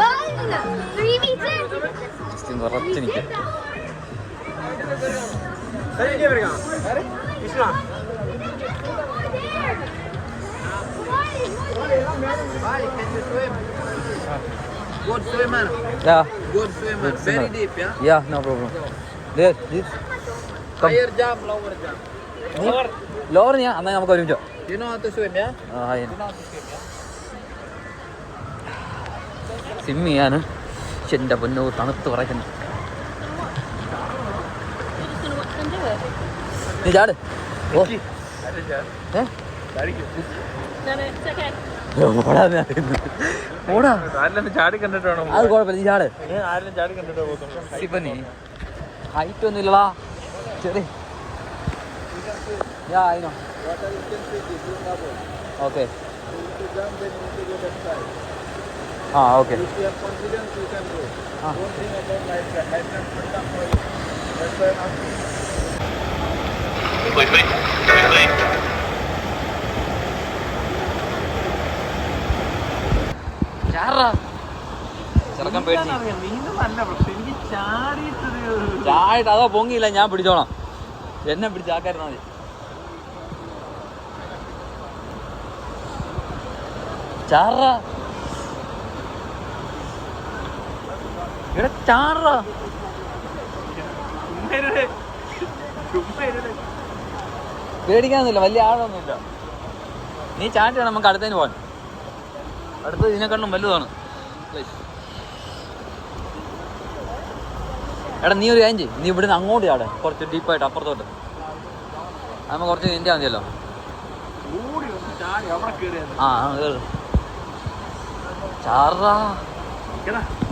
One, three meters. Just നിറച്ച് നിൽക്കാം Good swimmer. Yeah. Good swimmer. Good Very deep, yeah? Yeah, no problem. There, this. Come. Higher jump, lower jump. Lower ഞാൻ എന്നാൽ നമുക്ക് ഒരുമിച്ചോ You know how to swim, yeah? ആ You know how to swim, yeah? Swim ചെയ്യാണ് പക്ഷെ എന്റെ പൊന്നോ തണുത്ത് പറയ്ക്കുന്നു. നീ ചാട്. ഓ. ഓടാ ചാടി കണ്ടിട്ടാണോ അത് കുഴപ്പമില്ല നീ ചാട്. ആരും ചാടി കണ്ടിട്ടോ പോകുന്നു സിപ്പനി ഹൈറ്റ് ഒന്നും ഇല്ലടാ ചെറിയ യാ അതിനോ ഓക്കെ ആ okay If you have confidence, you can go. Ah. Don't think about life. Life can come up for you. That's why I'm asking. ചാറാ ചെറുക്കൻ പേടിച്ച് നീന്തും നല്ല പ്രശ്നം എനിക്ക് ചാടിയിട്ടൊരു ചാടിട്ട് അതോ പൊങ്ങിയില്ല ഞാൻ പിടിച്ചോളാം എന്നെ പിടിച്ച് ആക്കായിരുന്നാ മതി ചാറാ. ഇവിടെ ചാറ. പേടിക്കാനൊന്നുമില്ല വലിയ ആഴമൊന്നുമില്ല. നീ ചാണ്ടി നമുക്ക് അടുത്തതിന് പോകാൻ അടുത്തത് ഇതിനെക്കാളും വലുതാണ്. എടാ നീ ഒരു ചെയ്യ്. നീ ഇവിടുന്ന് അങ്ങോട്ട് ചാടെ. കുറച്ച് ഡീപ്പായിട്ട് അപ്പുറത്തോട്ട്. നമുക്ക് കുറച്ച് നിന്റെ മതിയല്ലോ. ആ, കേറ്. ചാറാ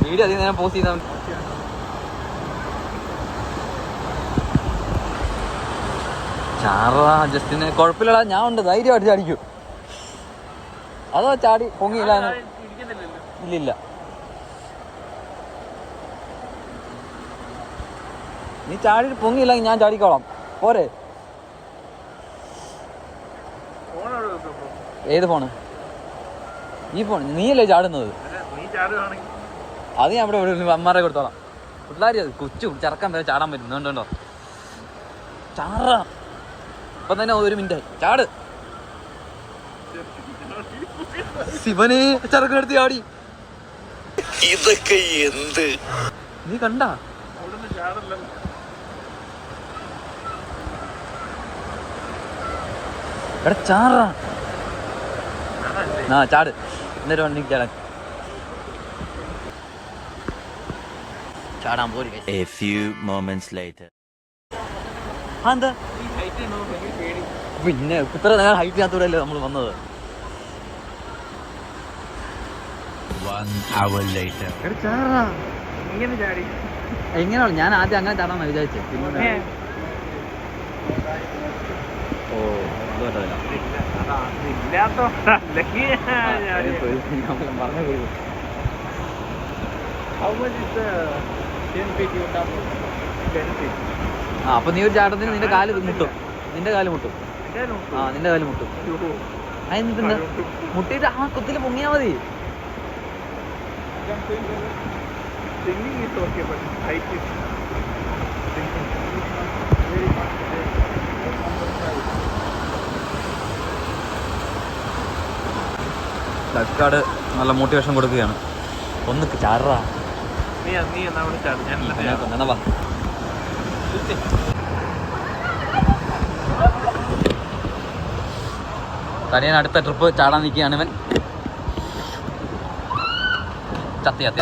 വീഡിയോ അധികം നേരം പോസ്റ്റ് ചെയ്താൽ ചാറാ ജസ്റ്റിന്. കുഴപ്പമില്ലടാ ഞാൻ ഉണ്ട്. ധൈര്യമായിട്ട് ചാടിക്കൂ അതോ ചാടി പൊങ്ങിയില്ല? ഇല്ലില്ല. നീ ചാടി പൊങ്ങിയില്ലെങ്കിൽ ഞാൻ ചാടിക്കോളാം. പോരെ. ഏത് ഫോണ്? ഈ പോ നീയല്ലേ ചാടുന്നത്? അത് ഞാൻ ഇവിടെ അമ്മാരെ കൊടുത്തോളാം. പിള്ളേർ അത് കൊച്ചു ചെറുക്കാൻ വരെ ചാടാൻ പറ്റും. കണ്ടോ ചാറ ഇപ്പൊ തന്നെ ഒരു മിനിറ്റ് ചാട്. ശിവനെ ചെറുക്കെടുത്ത് ചാടി. ഇതൊക്കെ എന്ത്? നീ കണ്ട? എടാ ചാറ ആ ചാട്. എന്നിട്ട് വണ്ടി ചാടാൻ. ചാടാൻ പോരി A few moments later. എന്താ? പിന്നെ ഇത്ര നേരം ഹൈറ്റ് അല്ലേ നമ്മൾ വന്നത്? One hour later. എങ്ങനെയാണ്? ഞാൻ ആദ്യം അങ്ങനെ ചാടാന്ന് വിചാരിച്ചത് പിന്നെ ഓ അത് കേട്ടതല്ല അതാ ഇല്ലാത്തോണ്ടല്ലെങ്കിൽ ചാടി പറഞ്ഞു കൊടുക്കും How much is the 10 feet you have benefit? ആ അപ്പൊ നീ ഒരു ചാട്ടത്തിന് നിന്റെ കാൽ മുട്ടും നിന്റെ കാൽ മുട്ടും. ആ നിന്റെ കാൽ മുട്ടും അതിന് മുട്ടിയിട്ട് ആ കുത്തിൽ പൊങ്ങിയാ മതി തെങ്ങി but ഗാർഡ് നല്ല മോട്ടിവേഷൻ കൊടുക്കുകയാണ്. ഒന്ന് ചാറാ നീ നീ എന്നാ ഞാനല്ല തനിയൻ അടുത്ത ട്രിപ്പ് ചാടാൻ നിൽക്കുകയാണ് ഇവൻ. ചത്തി ചത്തി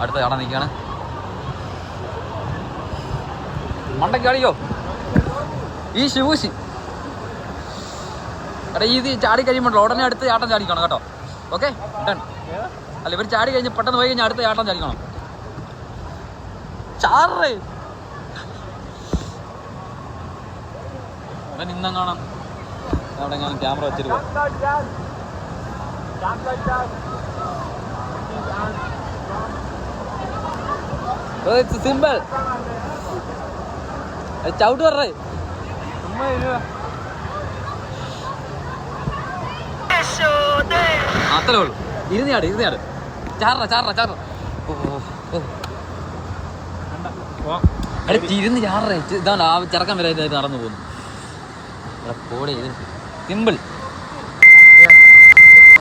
അടുത്ത ചാടാൻ നിൽക്കുകയാണ്. മണ്ടയ്ക്ക് കളിയോ ഈ ശിവൂശി. എടാ ഈ ചാടി കഴിയുമ്പോൾ ഉടനെ അടുത്ത് ചാട്ടം ചാടിക്കണം കേട്ടോ. ഓക്കെ? ഡൺ അല്ല ഇവർ ചാടി കഴിഞ്ഞ് പെട്ടെന്ന് പോയി കഴിഞ്ഞാൽ അടുത്ത ചാട്ടം ചാടിക്കണം. ചാറ് അവൻ ഇന്നും കാണാം. അവിടെ ഞാൻ ക്യാമറ വെച്ചിട്ട്. ഏ, ചവിട്ട് പറഞ്ഞേ അത്രേ ഉള്ളൂ ഇരുന്ന് ചാട് ഇരുന്ന് ചാട് ചാറ ചാറ ചാറ എടാ തിരുന്ന് ചാറ ഇതാണ് ആ ചെറുക്കാൻ വരെ നടന്നു പോകുന്നു. എടാ പോടെ ഇത്. സിമ്പിൾ.